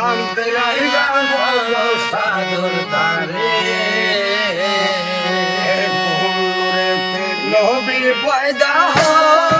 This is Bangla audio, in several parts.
ভাঙতে আইলাম ভালো সাধুর তারে। হয়।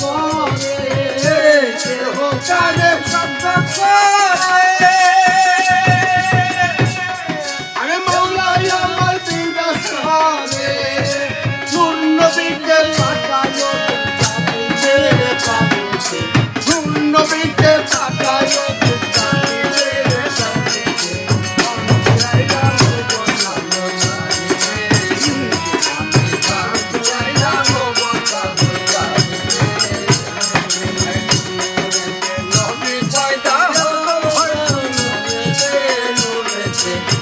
করে কেহ কারে সত্য music.